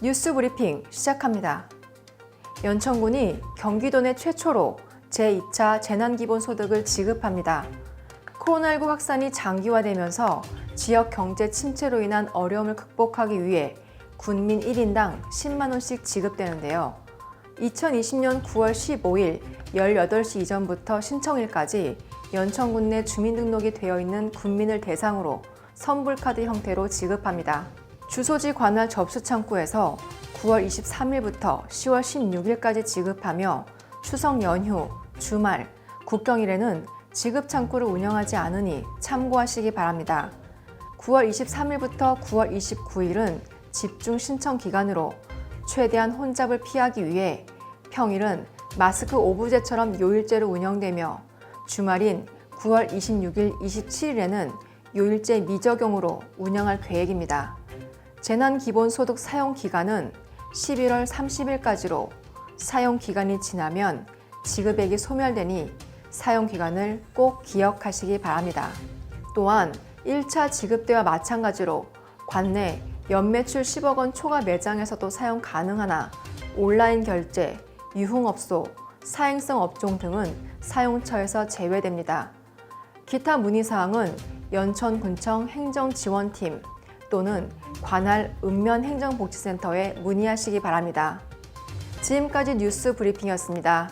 뉴스 브리핑 시작합니다. 연천군이 경기도 내 최초로 제2차 재난기본소득을 지급합니다. 코로나19 확산이 장기화되면서 지역 경제 침체로 인한 어려움을 극복하기 위해 군민 1인당 10만원씩 지급되는데요. 2020년 9월 15일 18시 이전부터 신청일까지 연천군 내 주민등록이 되어 있는 군민을 대상으로 선불카드 형태로 지급합니다. 주소지 관할 접수 창구에서 9월 23일부터 10월 16일까지 지급하며 추석 연휴, 주말, 국경일에는 지급 창구를 운영하지 않으니 참고하시기 바랍니다. 9월 23일부터 9월 29일은 집중 신청 기간으로 최대한 혼잡을 피하기 위해 평일은 마스크 오브제처럼 요일제로 운영되며 주말인 9월 26일, 27일에는 요일제 미적용으로 운영할 계획입니다. 재난기본소득 사용 기간은 11월 30일까지로 사용 기간이 지나면 지급액이 소멸되니 사용 기간을 꼭 기억하시기 바랍니다. 또한 1차 지급 때와 마찬가지로 관내 연매출 10억 원 초과 매장에서도 사용 가능하나 온라인 결제, 유흥업소, 사행성 업종 등은 사용처에서 제외됩니다. 기타 문의사항은 연천군청 행정지원팀 또는 관할 읍면 행정복지센터에 문의하시기 바랍니다. 지금까지 뉴스 브리핑이었습니다.